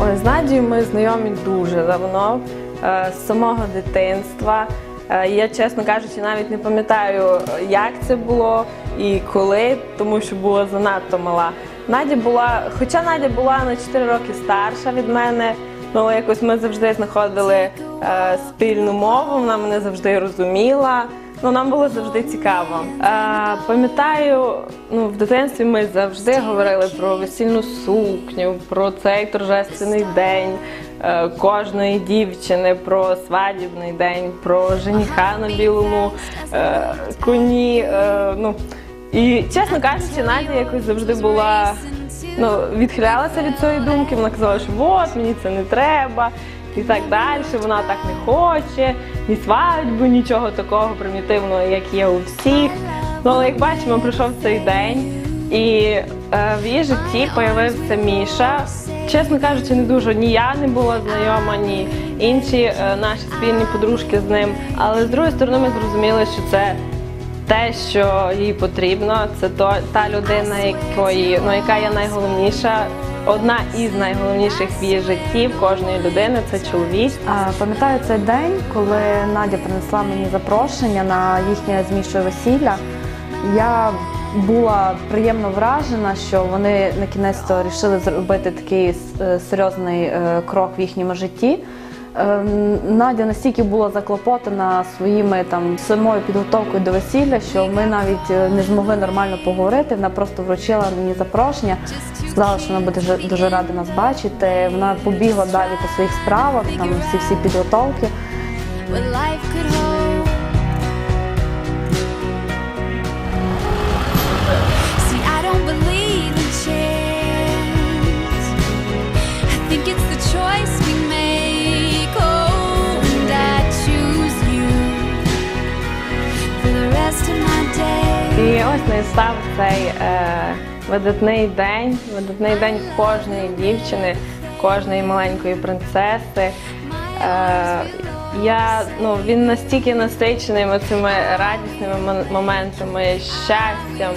З Надією ми знайомі дуже давно, е, з самого дитинства. Е, Я, чесно кажучи, навіть не пам'ятаю, як це було і коли, тому що була занадто мала. Надя була, хоча Надя була на 4 роки старша від мене, ну але якось ми завжди знаходили е, спільну мову, вона мене завжди розуміла. Ну, нам було завжди цікаво. Е, пам'ятаю, ну, в дитинстві ми завжди говорили про весільну сукню, про цей торжественний день е, кожної дівчини, про свадібний день, про жениха на білому е, коні. Е, ну, і чесно кажучи, Надя якось завжди була ну, відхилялася від цієї думки. Вона казала, що от мені це не треба. І так далі, вона так не хоче, ні свадьбу, нічого такого примітивного, як є у всіх. Ну, але як бачимо, прийшов цей день, і е, в її житті з'явився Міша. Чесно кажучи, не дуже ні я не була знайома, ні інші е, наші спільні подружки з ним. Але з другої сторони, ми зрозуміли, що це те, що їй потрібно, це то та людина, якої ну яка є найголовніша. Одна із найголовніших в її житті кожної людини це чоловік. Пам'ятаю цей день, коли Надя принесла мені запрошення на їхнє змішу весілля. Я була приємно вражена, що вони на кінець рішили зробити такий е, серйозний е, крок в їхньому житті. Е, Надя настільки була заклопотана своїми там самою підготовкою до весілля, що ми навіть е, не змогли нормально поговорити. Вона просто вручила мені запрошення, сказала, що вона буде дуже рада нас бачити. Вона побігла далі по своїх справах, там всі всі підготовки. І ось настав цей е, видатний день, видатний день кожної дівчини, кожної маленької принцеси. Е, я, ну, він настільки насичений цими радісними моментами, щастям,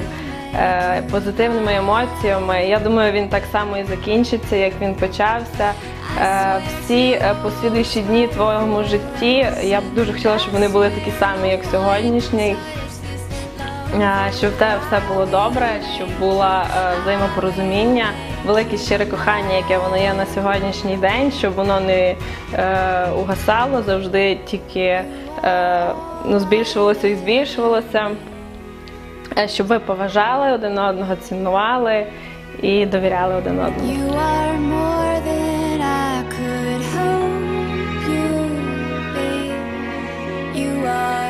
е, позитивними емоціями. Я думаю, він так само і закінчиться, як він почався. Е, всі е, послідуючі дні твоєму житті я б дуже хотіла, щоб вони були такі самі, як сьогоднішній. Е, щоб в тебе все було добре, щоб було е, взаємопорозуміння, велике щире кохання, яке воно є на сьогоднішній день, щоб воно не е, угасало завжди, тільки ну, збільшувалося і збільшувалося, щоб ви поважали один одного, цінували і довіряли один одному. You are